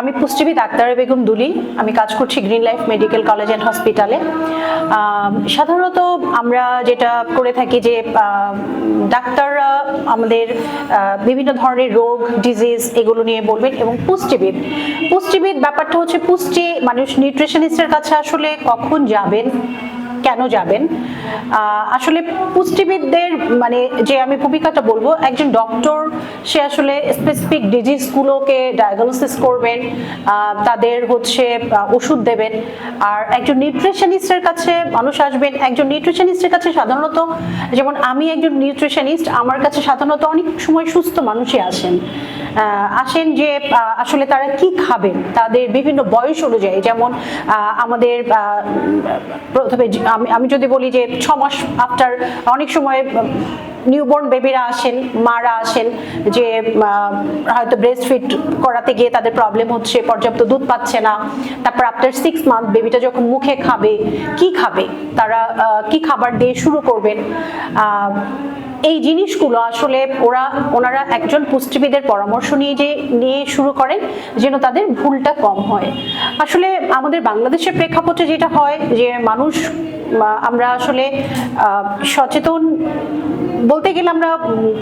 আমি পুষ্টিবিদ ডাক্তার বেগম দুলি। আমি কাজ করছি green life medical college and হসপিটালে সাধারণত আমরা যেটা করে থাকি যে ডাক্তাররা আমাদের বিভিন্ন ধরনের রোগ ডিজিজ এগুলো নিয়ে বলবেন এবং পুষ্টিবিদ। পুষ্টিবিদ ব্যাপারটা হচ্ছে পুষ্টি, মানুষ নিউট্রিশনিস্টের কাছে আসলে কখন যাবেন? কেন যাবেন? আসলে পুষ্টিবিদদের মানে যে আমি ভূমিকাটা বলব, একজন ডক্টর সে আসলে স্পেসিফিক ডিজিজগুলোকে ডায়াগনোসিস করবেন তাদের হচ্ছে ওষুধ দেবেন। আর একজন নিউট্রিশনিস্টের কাছে মানুষ আসবেন, একজন নিউট্রিশনিস্টের কাছে সাধারণত, যেমন আমি একজন নিউট্রিশনিস্ট আমার কাছে সাধারণত অনেক সময় সুস্থ মানুষই আসেন। আসেন যে আসলে তারা কি খাবেন তাদের বিভিন্ন বয়স অনুযায়ী, যেমন আমাদের প্রথমে আমি যদি বলি যে, ছ মাস আফটার অনেক সময় নিউবর্ন বেবিরা আসেন, মারা আসেন, যে হয়তো ব্রেস্ট ফিট করাতে গিয়ে তাদের প্রবলেম হচ্ছে, পর্যাপ্ত দুধ পাচ্ছে না, তারপর আফটার সিক্স মান্থ বেবিটা যখন মুখে খাবে, কি খাবে? তারা কি খাবার দিয়ে শুরু করবেন? এই জিনিসগুলো আসলে ওরা, ওনারা একজন পুষ্টিবিদের পরামর্শ নিয়ে যে, নিয়ে শুরু করেন যেন তাদের ভুলটা কম হয়। আসলে আমাদের বাংলাদেশের প্রেক্ষাপটে যেটা হয় যে, মানুষ আমরা আসলে সচেতন বলতে গেলে আমরা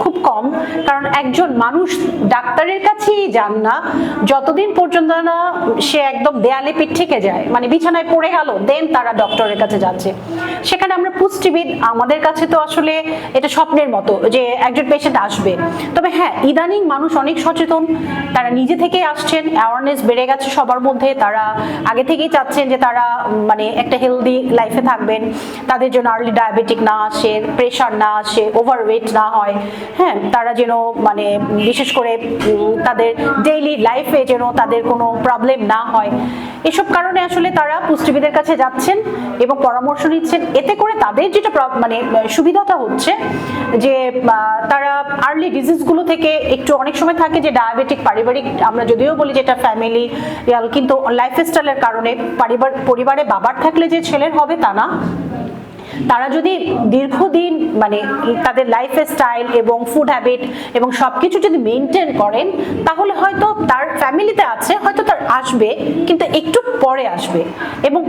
খুব কম, কারণ একজন মানুষ ডাক্তারের কাছেই যান না, যতদিন পর্যন্ত না সে একদম দেয়ালে পিঠ থেকে যায় মানে বিছানায় পড়ে গেল, দেন তারা ডক্টরের কাছে যাচ্ছে। সেখানে আমরা পুষ্টিবিদ, আমাদের কাছে তো আসলে এটা স্বপ্নের মতো যে একজন পেশেন্ট আসবে। তবে হ্যাঁ ইদানিং মানুষ অনেক সচেতন, তারা নিজে থেকেই আসছেন অ্যাওয়ারনেস বেড়ে গেছে সবার মধ্যে, তারা আগে থেকেই চাচ্ছেন যে তারা মানে একটা হেলদি লাইফে থাকবেন তাদের জন্য আর্লি ডায়াবেটিক না আসে প্রেশার না আসে ওভারওয়েট না হয় হ্যাঁ তারা যেন মানে বিশেষ করে তাদের ডেইলি লাইফে যেন তাদের কোনো প্রবলেম না হয়। এসব কারণে আসলে তারা পুষ্টিবিদের কাছে যাচ্ছেন এবং পরামর্শ নিচ্ছেন। এতে করে তাদের যেটা মানে সুবিধাটা হচ্ছে যে তারা আর্লি ডিজিজগুলো থেকে একটু অনেক সময় থাকে যে ডায়াবেটিক পারিবারিক, আমরা যদিও বলি যেটা ফ্যামিলি কিন্তু লাইফস্টাইলের কারণে পরিবার পরিবারে বাবার থাকলে যে ছেলের হবে তা না। তারা যদি দীর্ঘদিন মানে তাদের লাইফ স্টাইল এবং ফুড হ্যাবিট এবং সবকিছু যদি মেনটেন করেন, তাহলে হয়তো তার ফ্যামিলিতে আছে, হয়তো তার আসবে, কিন্তু একটু পরে আসবে। এবং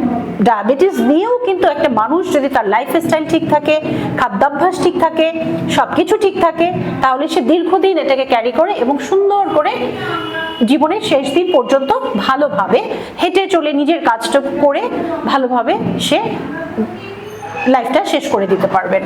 ডায়াবেটিস নিয়েও কিন্তু একটা মানুষ যদি তার লাইফ স্টাইল ঠিক থাকে, খাদ্যাভ্যাস ঠিক থাকে, সবকিছু ঠিক থাকে, তাহলে সে দীর্ঘদিন এটাকে ক্যারি করে এবং সুন্দর করে জীবনের শেষ দিন পর্যন্ত ভালোভাবে হেঁটে চলে নিজের কাজটা করে ভালোভাবে সে লাইফটা শেষ করে দিতে পারবেন।